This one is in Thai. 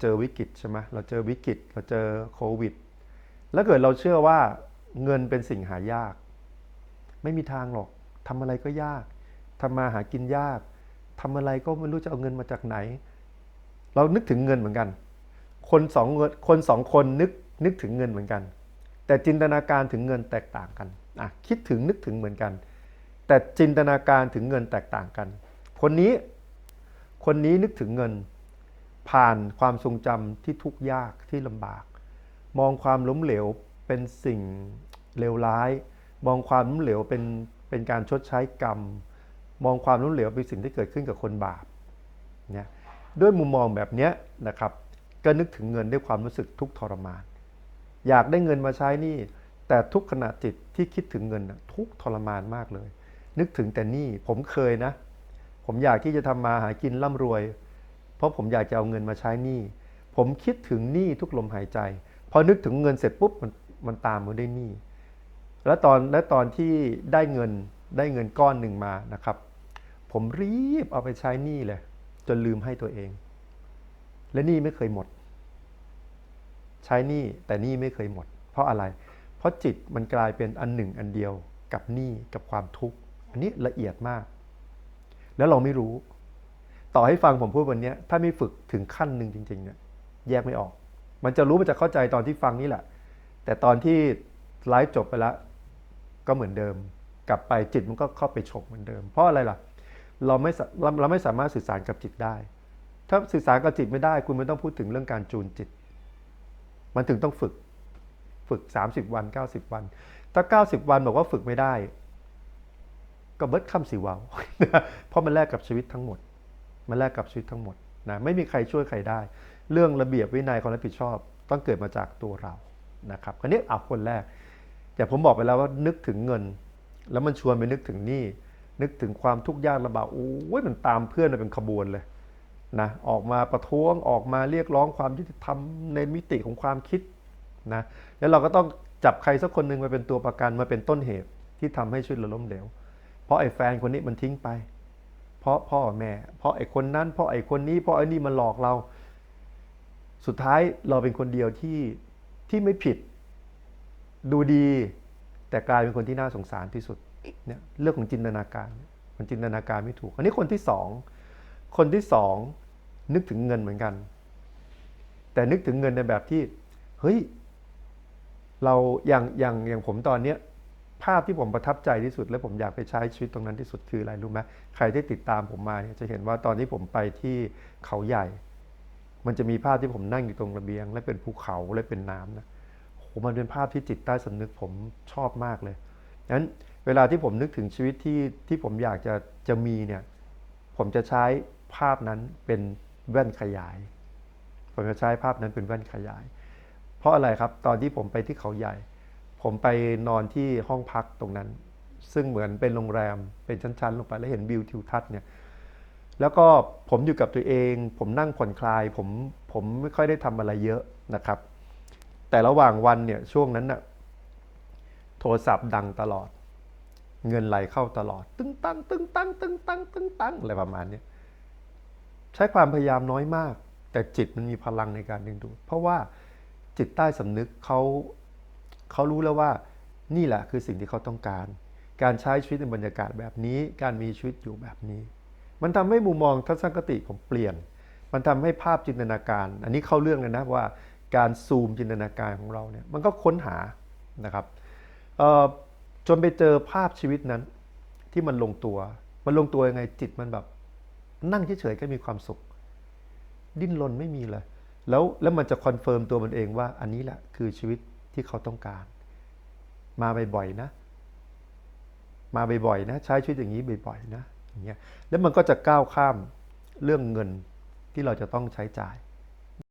เจอวิกฤตใช่ไหมเราเจอวิกฤตเราเจอโควิด แล้วเกิดเราเชื่อว่าเงินเป็นสิ่งหายาก ไม่มีทางหรอกทำอะไรก็ยากทำมาหากินยากทำอะไรก็ไม่รู้จะเอาเงินมาจากไหน เรานึกถึงเงินเหมือนกัน คนสองคนสองคนนึกนึกถึงเงินเหมือนกัน แต่จินตนาการถึงเงินแตกต่างกันอะคิดถึงนึกถึงเหมือนกัน แต่จินตนาการถึงเงินแตกต่างกัน คนนี้ คนนี้นึกถึงเงิน ผ่านความทรงจำที่ทุกข์ยากที่ลำบาก มองความล้มเหลวเป็นสิ่งเลวร้าย มองความล้มเหลวเป็นเป็นการชดใช้กรรม มองความล้มเหลวเป็นสิ่งที่เกิดขึ้นกับคนบาปเนี่ยด้วยมุมมองแบบนี้นะครับ ก็นึกถึงเงินด้วยความรู้สึกทุกข์ทรมาน อยากได้เงินมาใช้นี่ แต่ทุกขณะจิตที่คิดถึงเงินทุกข์ทรมานมากเลย นึกถึงแต่นี้ผมเคยนะ ผมอยากที่จะทำมาหากินร่ำรวย เพราะผมอยากจะเอาเงินมาใช้หนี้ ผมคิดถึงหนี้ทุกลมหายใจ พอนึกถึงเงินเสร็จปุ๊บมันมันตามมาด้วยหนี้ แล้วตอนและตอนที่ได้เงินได้เงินก้อนหนึ่งมานะครับ ผมรีบเอาไปใช้หนี้เลย จนลืมให้ตัวเอง และหนี้ไม่เคยหมด ใช้หนี้แต่หนี้ไม่เคยหมด เพราะอะไร เพราะจิตมันกลายเป็นอันหนึ่งอันเดียวกับหนี้กับความทุกข์ อันนี้ละเอียดมาก แล้วเราไม่รู้ ต่อให้ฟังผมพูดวันนี้ถ้าไม่ฝึกถึงขั้นหนึ่งจริงๆเนี่ยแยกไม่ออก มันจะรู้มันจะเข้าใจตอนที่ฟังนี่แหละ แต่ตอนที่ไลฟ์จบไปแล้วก็เหมือนเดิม กลับไปจิตมันก็เข้าไปฉกเหมือนเดิม เพราะอะไรล่ะ เราไม่เราเราไม่สามารถสื่อสารกับจิตได้ ถ้าสื่อสารกับจิตไม่ได้ คุณไม่ต้องพูดถึงเรื่องการจูนจิต มันถึงต้องฝึกฝึก 30 วัน 90 วัน ถ้า 90 วันบอกว่าฝึกไม่ได้ ก็เบิดคำสิวาวเพราะมันแลกกับชีวิตทั้งหมด มันแลกกับชีวิตทั้งหมดนะไม่มีใครช่วยใครได้ เรื่องระเบียบวินัยความรับผิดชอบ ต้องเกิดมาจากตัวเรานะครับอันนี้เอาคนแรก แต่ผมบอกไปแล้วว่านึกถึงเงิน แล้วมันชวนไปนึกถึงหนี้นึกถึงความทุกข์ยากลำบากโอ้ยมันตามเพื่อนมาเป็นขบวนเลยนะออกมาประท้วงออกมาเรียกร้องความยุติธรรมในมิติของความคิดนะแล้วเราก็ต้องจับใครสักคนหนึ่งมาเป็นตัวประกันมาเป็นต้นเหตุที่ทำให้ชีวิตเราล้มเหลว เพราะไอ้แฟนคนนี้มันทิ้งไป เพราะพ่อแม่ เพราะไอ้คนนั้น เพราะไอ้คนนี้ เพราะไอ้นี่มันหลอกเรา สุดท้ายเราเป็นคนเดียวที่ที่ไม่ผิด ดูดี แต่กลายเป็นคนที่น่าสงสารที่สุดเนี่ยเรื่องของจินตนาการมันจินตนาการไม่ถูก อันนี้คนที่สอง คนที่สองนึกถึงเงินเหมือนกัน แต่นึกถึงเงินในแบบที่ เฮ้ย เราอย่างอย่างอย่างผมตอนเนี้ยาพที่ผมประทับใจที่สุด และผมอยากไปใช้ชีวิตตรงนั้นที่สุดคืออะไรรู้ไหมใครที่ติดตามผมมาเนี่ยจะเห็นว่าตอนที่ผมไปที่เขาใหญ่ มันจะมีภาพที่ผมนั่งอยู่ตรงระเบียง และเป็นภูเขาและเป็นน้ำนะโหมันเป็นภาพที่จิตใต้สำนึกผมชอบมากเลยนั้นเวลาที่ผมนึกถึงชีวิตที่ที่ผมอยากจะจะมีเนี่ยผมจะใช้ภาพนั้นเป็นแว่นขยาย ผมจะใช้ภาพนั้นเป็นแว่นขยาย เพราะอะไรครับตอนที่ผมไปที่เขาใหญ่ ผมไปนอนที่ห้องพักตรงนั้น ซึ่งเหมือนเป็นโรงแรมเป็นชั้นๆ ลงไปแล้วเห็นวิวทิวทัศน์เนี่ยแล้วก็ผมอยู่กับตัวเอง ผมนั่งผ่อนคลายผมผมไม่ค่อยได้ทำอะไรเยอะนะครับ แต่ระหว่างวันเนี่ยช่วงนั้นน่ะโทรศัพท์ดังตลอด เงินไหลเข้าตลอด ตึ้งตั้งตึ้งตั้งตึ้งตั้งตึ้งตั้งอะไรประมาณนี้ใช้ความพยายามน้อยมาก แต่จิตมันมีพลังในการดึงดูดเพราะว่าจิตใต้สำนึกเขา เขารู้แล้วว่านี่แหละคือสิ่งที่เขาต้องการ การใช้ชีวิตในบรรยากาศแบบนี้ การมีชีวิตอยู่แบบนี้ มันทำให้มุมมองทัศนคติผมเปลี่ยน มันทำให้ภาพจินตนาการ อันนี้เข้าเรื่องเลยนะว่าการซูมจินตนาการของเราเนี่ยมันก็ค้นหานะครับจนไปเจอภาพชีวิตนั้นที่มันลงตัว มันลงตัวยังไงจิตมันแบบ นั่งเฉยๆก็มีความสุข ดิ้นรนไม่มีเลยแล้วแล้วมันจะคอนเฟิร์มตัวมันเองว่าอันนี้แหละคือชีวิต ที่เขาต้องการ มาบ่อยๆนะ มาบ่อยๆนะ ใช้ชีวิตอย่างนี้บ่อยๆนะอย่างเงี้ยแล้วมันก็จะก้าวข้ามเรื่องเงินที่เราจะต้องใช้จ่าย